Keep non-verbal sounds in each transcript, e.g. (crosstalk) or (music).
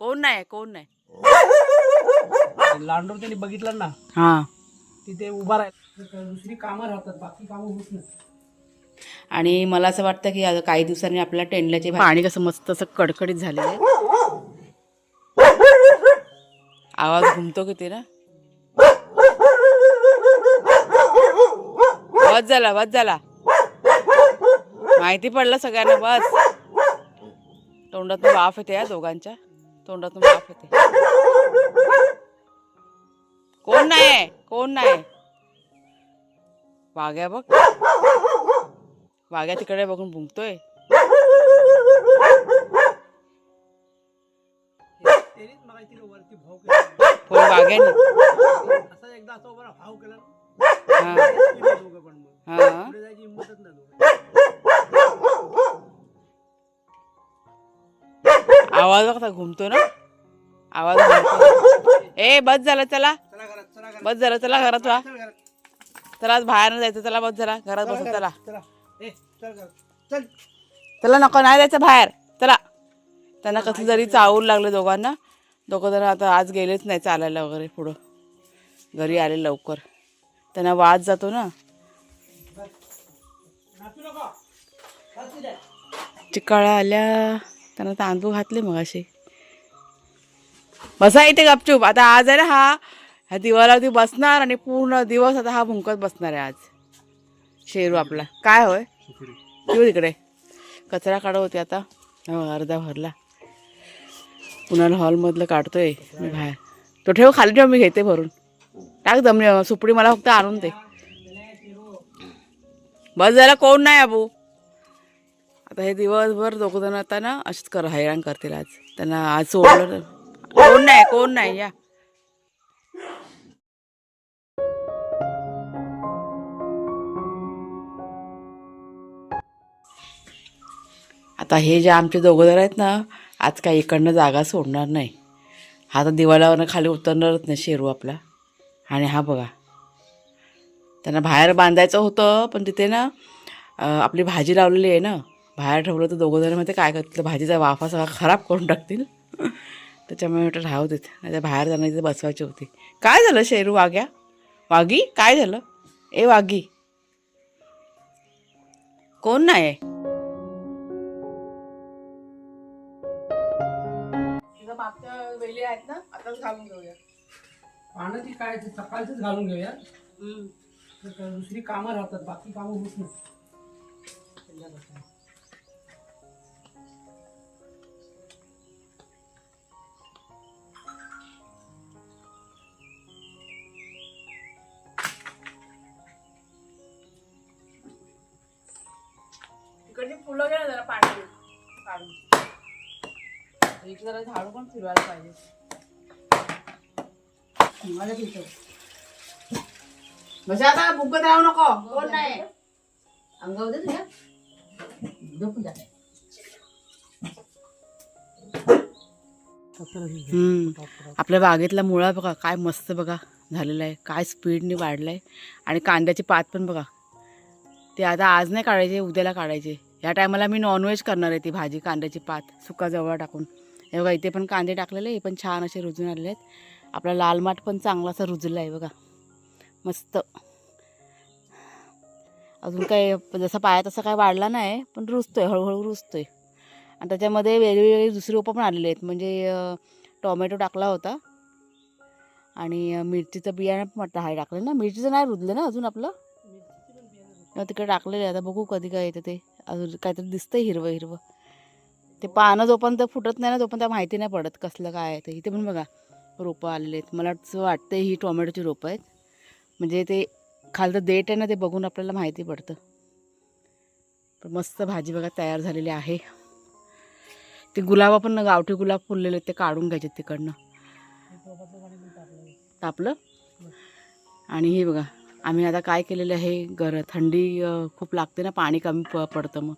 कोण नाही कोण नाही. लांडोर त्यांनी बघितलं ना हा. तिथे उभा राहील दुसरी कामं राहतात बाकी कामं होत नाही. आणि मला असं वाटतं की आता काही दिवसांनी आपल्याला टेंडल्याचे पाणी कसं मस्त असं कडकडीत झालेलं आहे. आवाज घुमतो किती ना? बस झाला बस झाला. माहिती पडलं सगळ्यांना बस. तोंडातून वाफ येते या दोघांच्या. तोंडातून वाफ येते. कोण नाही कोण नाही वाघ्या बघ. वाघ्या तिकडे बघून भुंकतोय. कोण वाघ्याने. हा. हा. आवाज बघता घुमतो ना. आवाज घुमतो ए बस झालं चला. चला घरात चला घरात बस झालं चला घरात वा. चल घरात चला आज बाहेर नाही जायचं चला बस झाला. घरात बस चला. चला ए चल घरात चल चला नको नाही जायचं बाहेर. चला. त्यांना कसं जरी चावून लागले दोघांना दोघं जण आता आज गेलेच नाही चालायला वगैरे पुढं. घरी आले लवकर. त्यांना वाद जातो ना. नाचू नको नाचू चिकाळा आल्या. त्यांना तांदूळ घातले मग असे बसा इथे गपचूप. आता आज आहे ना हा ह्या दिवालावरती बसणार आणि पूर्ण दिवस आता हा भुंकत बसणार आहे आज. शेरू आपला. काय होय? ठेवू तिकडे कचरा काढत होते आता. हो, अर्धा भरला. पुन्हा हॉलमधलं काढतोय? मी बाहेर. तो ठेव खाली ठेव मी घेते भरून. टाक दमने सुपडी मला फक्त आणून दे. बस झाला कोण नाही अबू. आता हे दिवसभर दोघंजण आता ना असंच कर हैराण करतील आज. त्यांना आज सोडलं कोण नाही कोण नाही या. आता हे जे आमचे दोघंजण आहेत ना आज काही इकडनं जागा सोडणार नाही. हा तर दिवाळावरनं खाली उतरणारच नाही शेरू आपला. आणि हा बघा. त्यांना बाहेर बांधायचं होतं पण तिथे ना आपली भाजी लावलेली आहे ना बाहेर ठेवलं तर दोघं जण माहिती काय करतील भाजीचा वाफा सगळा खराब करून टाकतील. (laughs) त्याच्यामुळे म्हटलं राहू देत. नाही बाहेर जाणं तिथे बसवायची होती. काय झालं शेरू वाघ्या वाघी काय झालं? ए वाघी कोण नाही मागच्या वेली आहेत ना आताच घालून घेऊया. पानं ती काय ते सकाळचंच घालून घेऊया. दुसरी कामं राहतात बाकी कामं होत नाही. तिकडची फुलं घ्या जरा पाणी काढून. इथे जरा झाडू पण फिरवायला पाहिजे. बस आता भुकत राहू नको. कोण नाही. अंगावर दे तुझ्या? झोपून जा. हम्म. आपल्या बागेतला मुळा बघा काय मस्त बघा झालेला आहे. काय स्पीडने वाढलाय. आणि कांद्याची पात पण बघा. ते आता आज नाही काढायचे उद्याला काढायचे. या टायमाला मी नॉनव्हेज करणार आहे ती भाजी कांद्याची पात सुका जवळ टाकून. हे बघा इथे पण कांदे टाकलेले हे पण छान असे रुजून आलेले आहेत. आपला लाल माठ पण चांगला असा रुजला आहे बघा. मस्त. अजून काय जसा पाया तसा काय वाढला नाही पण रुजतोय हळूहळू रुजतोय. आणि त्याच्यामध्ये वेगवेगळे दुसरे रोपं पण आलेले आहेत म्हणजे टोमॅटो टाकला होता. आणि मिरचीचं बियाणं पण वाटतं हाय टाकलं ना. मिरचीचं नाही रुजलं ना अजून आपलं? तिकडे टाकलेलं आहे आता बघू कधी काय येतं ते. अजून काहीतरी दिसतंय हिरवं हिरवं. ते पानं जोपर्यंत फुटत नाही ना तोपर्यंत माहिती नाही पडत कसलं काय आहे ते. इथे पण बघा रोपं आलेले आहेत. मला असं वाटतं ही टोमॅटोची रोपं आहेत. म्हणजे ते खालचं देठ आहे ना ते बघून आपल्याला माहिती पडतं. पण मस्त भाजी बघा तयार झालेली आहे. ते गुलाबा पण ना गावठी गुलाब फुललेले आहेत ते काढून घ्यायचे तिकडनं. तापलं? आणि हे बघा आम्ही आता काय केलेलं आहे? घर थंडी खूप लागते ना पाणी कमी प पडतं मग.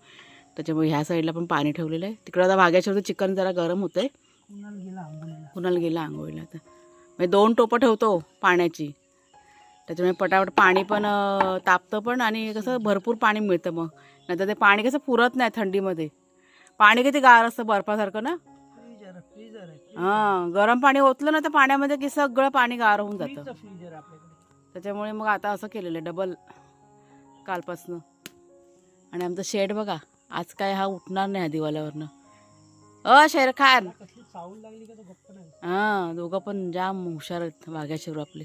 त्याच्यामुळे ह्या साईडला पण पाणी ठेवलेलं आहे. तिकडं आता भाग्याच्या चिकन जरा गरम होतं आहे कुणाला गेला आंघोळीला आता. म्हणजे दोन टोपं ठेवतो पाण्याची. त्याच्यामुळे पटापट पाणी पण तापतं पण आणि कसं भरपूर पाणी मिळतं मग. नाहीतर ते पाणी कसं पुरत नाही थंडीमध्ये. पाणी किती गार असतं बर्फासारखं ना? हां गरम पाणी ओतलं ना तर पाण्यामध्ये की सगळं पाणी गार होऊन जातं. त्याच्यामुळे मग आता असं केलेलं आहे डबल कालपासनं. आणि आमचं शेड बघा आज काय हा उठणार नाही हा दिवाल्यावरनं. अ शेर खान. हां दोघं पण जाम हुशार आहेत वाघ्या आपले.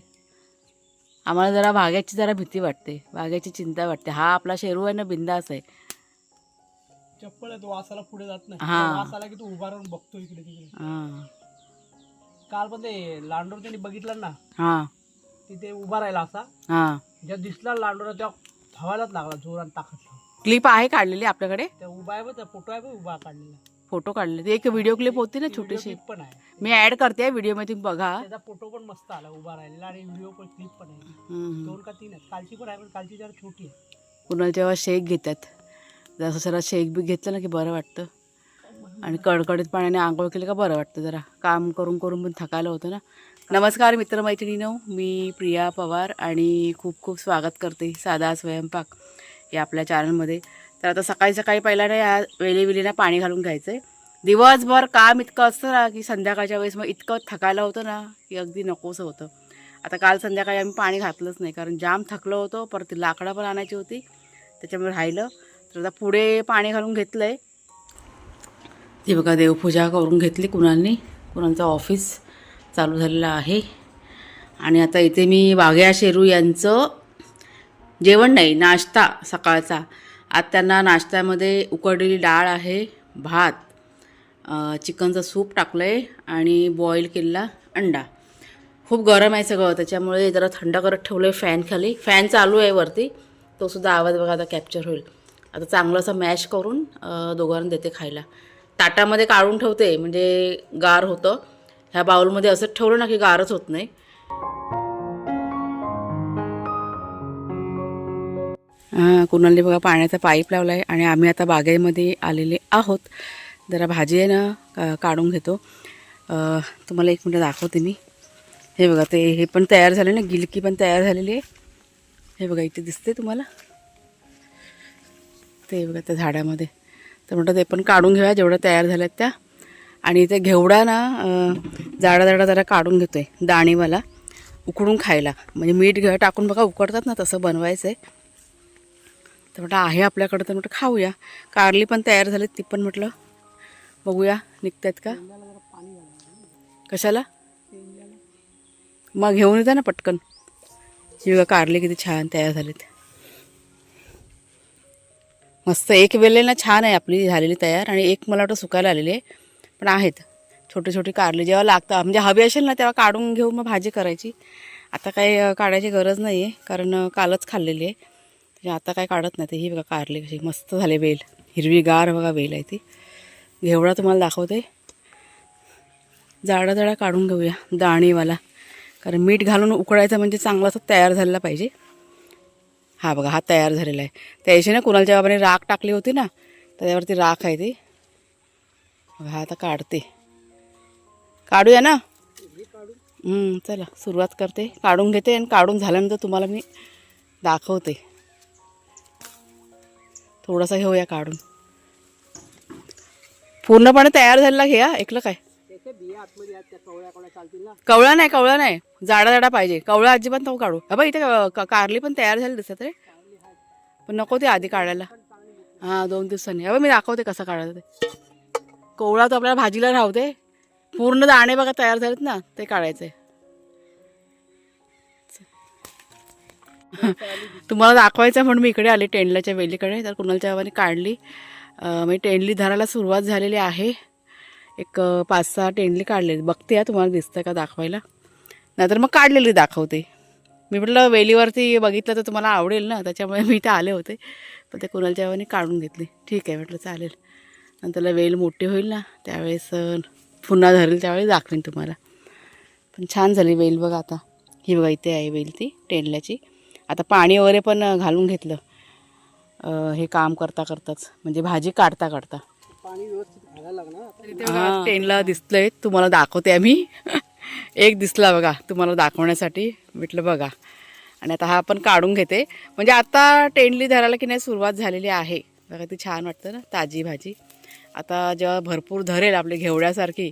आम्हाला जरा वाघ्याची जरा भीती वाटते वाघ्याची चिंता वाटते. हा आपला शेरू आहे ना बिंदास आहे. चप्पल आहे तो वासाला पुढे जात नाही. हा. तो वास आला की तो उभा राहून बघतो इकडे तिकडे. हां. काल पण ते लांडोर त्यांनी बघितलं ना हां. तिथे उभा राहिला असा. हां. जेव्हा दिसला लांडोर तेव्हा धावायलाच लागला जोरात ताकद क्लिप आहे काढलेली आपल्याकडे? त्या उभा आहे बघ त्या फोटो आहे बघ उभा काढलेला. फोटो काढले एक व्हिडिओ क्लिप होती ना छोटीशी. क्लिप पण आहे. मी ऍड करते व्हिडिओमध्ये तुम्ही बघा. त्याचा फोटो पण मस्त आला उभा राहिलेला. आणि व्हिडिओ पण क्लिप पण आहे. हम्म. दोन का तीन आहेत. कालची पण आहे पण कालची जरा छोटी आहे. कुणाला जेव्हा शेक घेतात. जसं जरा शेक बी घेतलं ना की बरं वाटतं. आणि कडकडीत पाण्याने आंघोळ केलं का बरं वाटतं जरा. काम करून करून पण थकायला होतं ना. नमस्कार मित्रमैत्रिणीनो मी प्रिया पवार आणि खूप खूप स्वागत करते साधा स्वयंपाक या आपल्या चॅनलमध्ये तर आता सकाळी सकाळी पहिला ना या वेलीविलीना पाणी घालून घ्यायचं आहे दिवसभर काम इतकं असतं ना की संध्याकाळच्या वेळेस मग इतकं थकायला होतं ना की अगदी नकोसं होतं. आता काल संध्याकाळी आम्ही पाणी घातलंच नाही कारण जाम थकलं होतं परत ती लाकडं पण आणायची होती त्याच्यामुळे राहिलं. तर आता पुढे पाणी घालून घेतलं आहे ती बघा देवपूजा करून घेतली कुणालनी कुणालचं ऑफिस चालू झालेला आहे. आणि आता इथे मी वाघ्या शेरू यांचं जेवण नाही नाश्ता सकाळचा. आज त्यांना नाश्त्यामध्ये उकडलेली डाळ आहे भात चिकनचं सूप टाकलं आहे आणि बॉईल केलेला अंडा. खूप गरम आहे सगळं त्याच्यामुळे जरा थंड करत ठेवलं आहे फॅन खाली. फॅन चालू आहे वरती तो सुद्धा आवाज बघा आता कॅप्चर होईल. आता चांगलं असं मॅश करून दोघांना देते खायला. ताटामध्ये काढून ठेवते म्हणजे गार होतं. ह्या बाउलमध्ये असं ठेवलं ना की गारच होत नाही. हां बघा पाण्याचा पाईप लावला आहे आणि आम्ही आता बागेमध्ये आलेले आहोत. जरा भाजी आहे ना का काढून घेतो. तुम्हाला एक मिनटं दाखवते मी. हे बघा ते हे पण तयार झाले ना गिलकी पण तयार झालेली आहे. हे बघा इथे दिसते तुम्हाला? ते बघा त्या झाडामध्ये. तर म्हटलं ते पण काढून घेऊया जेवढ्या तयार झाल्यात त्या. आणि ते घेवडा ना जाडा जाडा जरा काढून घेतो आहे दाणीवाला उकडून खायला. म्हणजे मीठ घ टाकून बघा उकडतात ना तसं बनवायचं आहे तर म्हटलं आहे आपल्याकडं तर म्हटलं खाऊया. कारली पण तयार झाली ती पण म्हटलं बघूया निघतात का? कशाला? मग घेऊन येता ना पटकन. ही बघा कारले किती छान तयार झालेत. मस्त एक वेळेला छान आहे आपली झालेली तयार. आणि एक मला वाटतं सुकायला आलेली आहे. पण आहेत. छोटे छोटे कारले जेव्हा लागतं म्हणजे हवी असेल ना तेव्हा काढून घेऊन मग भाजी करायची. आता काही काढायची गरज नाही आहे कारण कालच खाल्लेली आहे. म्हणजे आता काय काढत नाही ते. ही बघा कारले कशी मस्त झाले वेल हिरवीगार बघा वेल आहे ती. घेवडा तुम्हाला दाखवते. जाडा जाडा काढून घेऊया दाणीवाला. कारण मीठ घालून उकडायचं म्हणजे चांगला असं तयार झालेला पाहिजे. हा बघा हा तयार झालेला आहे. त्याशी ना कुणालच्या बाबाने राख टाकली होती ना त्याच्यावरती राख आहे ती. हा आता काढते. काढूया ना? चला सुरुवात करते. काढून घेते आणि काढून झाल्यानंतर तुम्हाला मी दाखवते. थोडासा घेऊया काढून. पूर्णपणे तयार झालेला घ्या ऐकलं काय? कवळा नाही कवळा नाही. जाडा जाडा पाहिजे. कवळा अजिबात नको काढू. अबा इथे कारली पण तयार झाली दिसत रे. पण नको ते आधी काढायला. हां दोन दिवसांनी. अबा मी दाखवते कसं काढायचं ते. कोवळा तो आपल्याला भाजीला राहते पूर्ण दाणे बघा तयार झालेत ना ते काढायचे. तुम्हाला दाखवायचं म्हणून मी इकडे आले टेंडल्याच्या वेलीकडे. तर कुणालच्या बाबाने काढली. म्हणजे टेंडली धरायला सुरुवात झालेली आहे. एक पाच सहा टेंडली काढलेली बघते या तुम्हाला दिसतं का दाखवायला. नाहीतर मग काढलेली दाखवते. मी म्हटलं वेलीवरती बघितलं तर तुम्हाला आवडेल ना त्याच्यामुळे मी इथे आले होते. पण ते कुणालच्या बाबाने काढून घेतली. ठीक आहे म्हटलं चालेल. नंतरला वेल मोठी होईल ना त्यावेळेस पुन्हा धरेल त्यावेळेस दाखवेन तुम्हाला. पण छान झाली वेल बघा आता. ही बघा इथे आहे वेल ती टेंडल्याची. आता पाणी वगैरे पण घालून घेतलं. अं, हे काम करता करताच म्हणजे भाजी काढता काढता. पाणी व्यवस्थित घालायला लागणार टेनला दिसलंय तुम्हाला दाखवते आम्ही. (laughs) एक दिसला बघा तुम्हाला दाखवण्यासाठी. म्हटलं बघा. आणि आता हा आपण काढून घेते. म्हणजे आता टेंडली धरायला की नाही सुरुवात झालेली आहे. बघा ती छान वाटतं ना ताजी भाजी. आता जेव्हा भरपूर धरेल आपली घेवड्यासारखी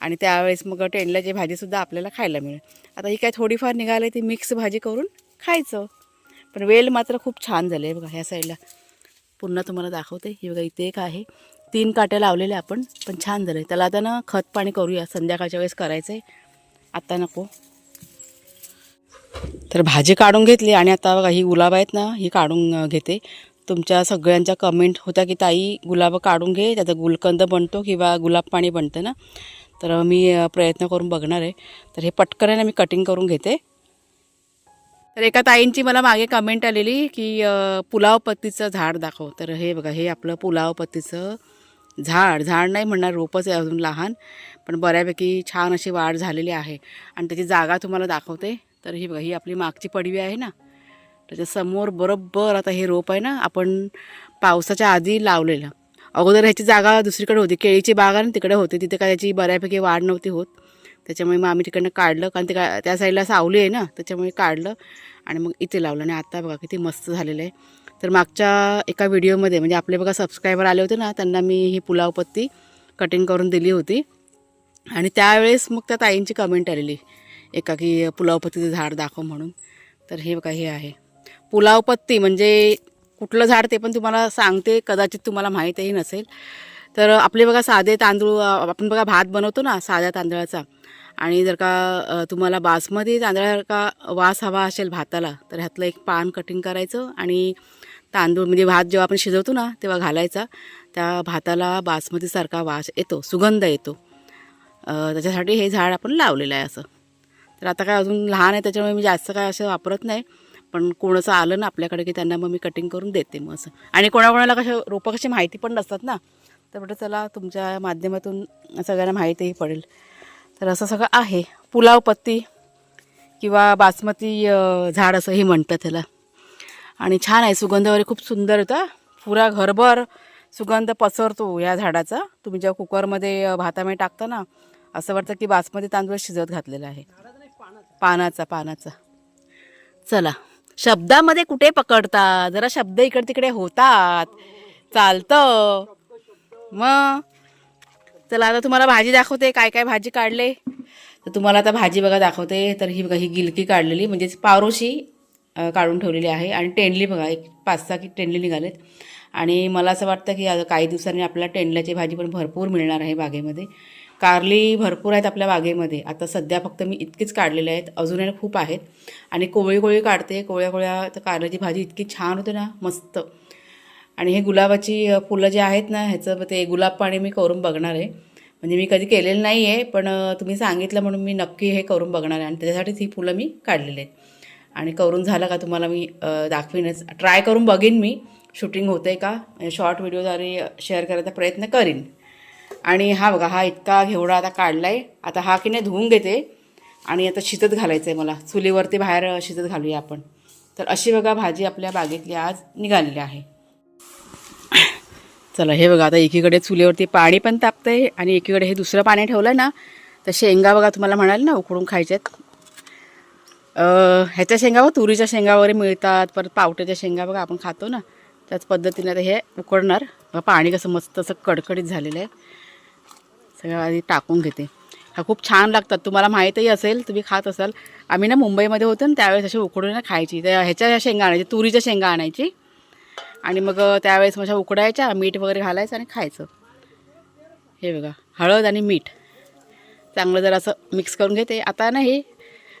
आणि त्यावेळेस मग टेंडल्याची भाजीसुद्धा आपल्याला खायला मिळेल. आता ही काय थोडीफार निघाली ती मिक्स भाजी करून खायचं. पण वेल मात्र खूप छान झाले आहे बघा ह्या साईडला. पुन्हा तुम्हाला दाखवते ही बघा इथे एक आहे. तीन काट्या लावलेल्या आपण पण छान झाले त्याला आता ना खत पाणी करूया संध्याकाळच्या वेळेस करायचं आहे आता नको. तर भाजी काढून घेतली आणि आता बघा ही गुलाब आहेत ना ही काढून घेते. तुमच्या सगळ्यांच्या कमेंट होत्या की ताई गुलाब काढून घे त्याचा गुलकंद बनतो किंवा गुलाब पाणी बनतं ना? तर मी प्रयत्न करून बघणार आहे. तर हे पटकन आहे ना मी कटिंग करून घेते. तर एका ताईंची मला मागे कमेंट आलेली की पुलाव पत्तीचं झाड दाखव. तर हे बघा हे आपलं पुलाव पत्तीचं झाड. झाड नाही म्हणणार रोपच आहे अजून लहान पण बऱ्यापैकी छान अशी वाढ झालेली आहे. आणि त्याची जागा तुम्हाला दाखवते. तर ही बघा ही आपली मागची पडवी आहे ना. त्याच्यासमोर बरोबर आता हे रोप आहे ना आपण पावसाच्या आधी लावलेलं. अगोदर ह्याची जागा दुसरीकडे होती. केळीची बाग आणि तिकडे होती. तिथे काय त्याची बऱ्यापैकी वाढ नव्हती होत. त्याच्यामुळे मग आम्ही तिकडनं काढलं. कारण ते का त्या साईडला सावली आहे ना त्याच्यामुळे काढलं आणि मग इथे लावलं. आणि आता बघा किती मस्त झालेलं आहे. तर मागच्या एका व्हिडिओमध्ये म्हणजे आपले बघा सबस्क्रायबर आले होते ना त्यांना मी ही पुलावपत्ती कटिंग करून दिली होती. आणि त्यावेळेस मग त्या ताईंची कमेंट आलेली. एका की पुलावपत्तीचं झाड दाखव म्हणून. तर हे बघा हे आहे. पुलावपत्ती म्हणजे कुठलं झाड ते पण तुम्हाला सांगते कदाचित तुम्हाला माहीतही नसेल. तर आपले बघा साधे तांदूळ आपण बघा भात बनवतो ना साध्या तांदळाचा. आणि जर का तुम्हाला बासमती तांदळा वास हवा असेल भाताला तर ह्यातलं एक पान कटिंग करायचं आणि तांदूळ म्हणजे भात जेव्हा आपण शिजवतो ना तेव्हा घालायचा. त्या भाताला बासमतीसारखा वास येतो सुगंध येतो. त्याच्यासाठी हे झाड आपण लावलेलं आहे असं. तर आता काय अजून लहान आहे त्याच्यामुळे मी जास्त काय असं वापरत नाही. पण कोणाचं आलं ना आपल्याकडे की त्यांना मग मी कटिंग करून देते मग असं. आणि कोणाकोणाला कशा रोपं कशी माहिती पण नसतात ना. तर म्हटलं चला तुमच्या माध्यमातून सगळ्यांना माहितीही पडेल. तर असं सगळं आहे. पुलाव पत्ती किंवा बासमती झाड असंही म्हणतात त्याला. आणि छान आहे. सुगंध वगैरे खूप सुंदर होता पुरा घरभर सुगंध पसरतो या झाडाचा. तुम्ही जेव्हा कुकरमध्ये भातामध्ये टाकता ना असं वाटतं की बासमती तांदूळ शिजत घातलेला आहे. पानाचा पानाचा. चला. शब्दामध्ये कुठे पकडता जरा शब्द इकडे तिकडे होतात. चालतं. मग? चला आता तुम्हाला भाजी दाखवते. काय काय भाजी काढले? तर तुम्हाला आता भाजी बघा दाखवते. तर ही बघा ही गिलकी काढलेली. म्हणजेच पारोशी काढून ठेवलेली आहे. आणि टेंडली बघा एक पाच सहा की टेंडली निघालेत. आणि मला असं वाटतं की काही दिवसांनी आपल्याला टेंडल्याची भाजी पण भरपूर मिळणार आहे बागेमध्ये. कारली भरपूर आहेत आपल्या बागेमध्ये. आता सध्या फक्त मी इतकीच काढलेले आहेत. अजूनही खूप आहेत. आणि कोवळी कोवळी काढते. कोवळ्या कोवळ्या तर कारल्याची भाजी इतकी छान होते ना मस्त. आणि हे गुलाबाची फुलं जे आहेत ना ह्याचं ते गुलाब पाणी मी करून बघणार आहे. म्हणजे मी कधी केलेलं नाही आहे पण तुम्ही सांगितलं म्हणून मी नक्की हे करून बघणार आहे. आणि त्याच्यासाठीच ही फुलं मी काढलेली आहेत. आणि करून झालं का तुम्हाला मी दाखवीनच. ट्राय करून बघीन मी. शूटिंग होते का? शॉर्ट व्हिडिओद्वारे शेअर करायचा प्रयत्न करीन. आणि हा बघा हा इतका घेवडा आता काढला आहे आता हा की नाही धुवून घेते. आणि आता शिजत घालायचं आहे मला. चुलीवरती बाहेर अ, शिजत घालूया आपण. तर अशी बघा भाजी आपल्या बागेतली आज निघालेली आहे. चला हे बघा आता एकीकडे चुलीवरती पाणी पण तापतंय आणि एकीकडे हे दुसरं पाणी ठेवलं ना तर शेंगा बघा तुम्हाला म्हणाल ना उकडून खायच्यात. ह्याच्या शेंगा तुरीच्या शेंगा वगैरे मिळतात परत पावट्याच्या शेंगा बघा आपण खातो ना. त्याच पद्धतीने आता हे उकडणार. पाणी कसं मस्त असं कडकडीत झालेलं आहे. सगळं आधी टाकून घेते. हा खूप छान लागतात. तुम्हाला माहीतही असेल तुम्ही खात असाल. आम्ही ना मुंबईमध्ये होतो ना त्यावेळेस असे उकडून खायची. त्या ह्याच्या शेंगा आणायची तुरीच्या शेंगा आणायची. आणि मग त्यावेळेस मशा उकडायच्या मीठ वगैरे घालायचं आणि खायचं. हे बघा हळद आणि मीठ. चांगलं जर असं मिक्स करून घेते. आता ना हे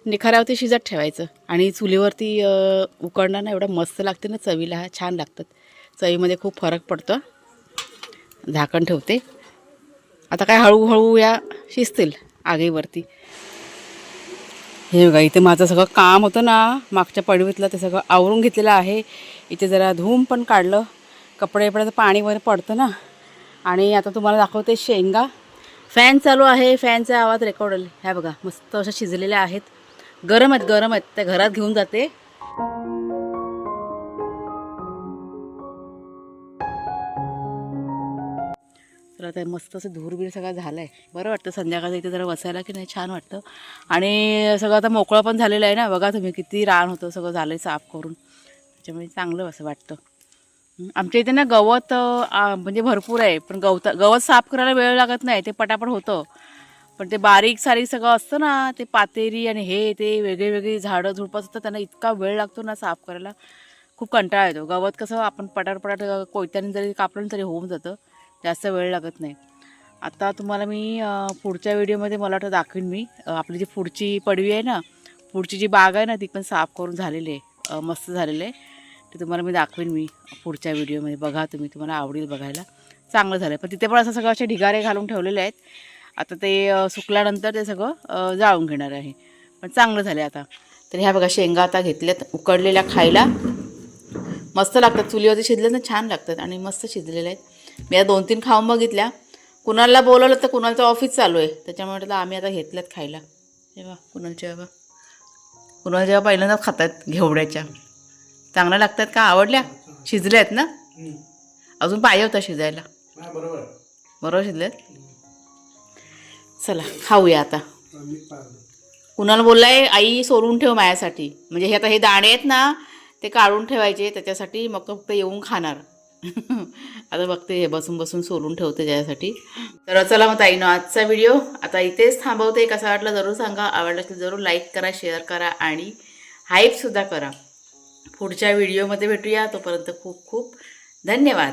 निखाऱ्यावरती शिजत ठेवायचं. आणि चुलीवरती उकडणं ना एवढं मस्त लागते ना चवीला. छान लागतात. चवीमध्ये खूप फरक पडतो. झाकण ठेवते. आता काय हळूहळू या शिजतील आगीवरती. हे बघा इथे माझं सगळं काम होतं ना. मागच्या पडवीतलं ते सगळं आवरून घेतलेलं आहे. इथे जरा धूम पण काढलं. कपडे बिपड्याचं पाणी वगैरे पडतं ना. आणि आता तुम्हाला दाखवते शेंगा. फॅन चालू आहे. फॅनचा आवाज रेकॉर्ड ह्या बघा मस्त अशा शिजलेल्या आहेत. गरम आहेत गरम आहेत. त्या घरात घेऊन जाते. तर आता मस्त असं धूरबीर सगळं झालं आहे बरं वाटतं संध्याकाळचं इथे जरा बसायला की नाही? छान वाटतं. आणि सगळं आता मोकळं पण झालेलं आहे ना? बघा तुम्ही किती रान होतं सगळं झालं आहे साफ करून. त्याच्यामुळे चांगलं असं वाटतं. आमच्या इथे ना गवत म्हणजे भरपूर आहे. पण गवता गवत साफ करायला वेळ लागत नाही. ते पटापट होतं. पण ते बारीक सारीक सगळं असतं ना ते पातेरी आणि हे ते वेगळे वेगळी झाडं झुडपं असतात त्यांना इतका वेळ लागतो ना साफ करायला. खूप कंटाळा येतो. गवत कसं आपण पटाट पटाट कोयत्याने जरी कापलं तरी होऊन जातं. जास्त वेळ लागत नाही. आता तुम्हाला मी पुढच्या व्हिडिओमध्ये मला वाटतं दाखवीन मी. आपली जी पुढची पडवी आहे ना पुढची जी बाग आहे ना ती पण साफ करून झालेली आहे. मस्त झालेली आहे. ते तुम्हाला मी दाखवीन मी पुढच्या व्हिडिओमध्ये. बघा तुम्ही तुम्हाला आवडेल बघायला. चांगलं झालं पण तिथे पण असं सगळं असे ढिगारे घालून ठेवलेले आहेत. आता ते सुकल्यानंतर ते सगळं जाळून घेणार आहे. पण चांगलं झालं आता. तर ह्या बघा शेंगा आता घेतल्यात उकडलेल्या खायला. मस्त लागतात. चुलीवरती शिजले ना छान लागतात आणि मस्त शिजलेले आहेत. मी आता दोन तीन खाऊन बघितल्या. कुणाला बोलवलं तर कुणालचं ऑफिस चालू आहे. त्याच्यामुळे म्हटलं आम्ही आता घेतल्यात खायला. हे बा कुणालच्या बा कुणाला जेव्हा पहिल्यांदा खातात घेवड्याच्या. चांगल्या लागतात का? आवडल्या? शिजल्या आहेत ना? अजून पाहिजे होता शिजायला. बरोबर बरोबर शिजल्यात चला खाऊया आता. कुणाला बोललाय आई सोलून ठेव माझ्यासाठी. म्हणजे हे आता हे दाणे आहेत ना ते काढून ठेवायचे त्याच्यासाठी मग फक्त येऊन खाणार. (laughs) आता बघते हे बसून बसून सोलून ठेवते त्याच्यासाठी तर चला मग ताईनं आजचा व्हिडिओ आता इथेच थांबवते. कसा वाटला जरूर सांगा. आवडला असेल जरूर लाईक करा शेअर करा आणि हाईपसुद्धा करा. पुढच्या व्हिडिओमध्ये भेटूया. तोपर्यंत खूप खूप धन्यवाद.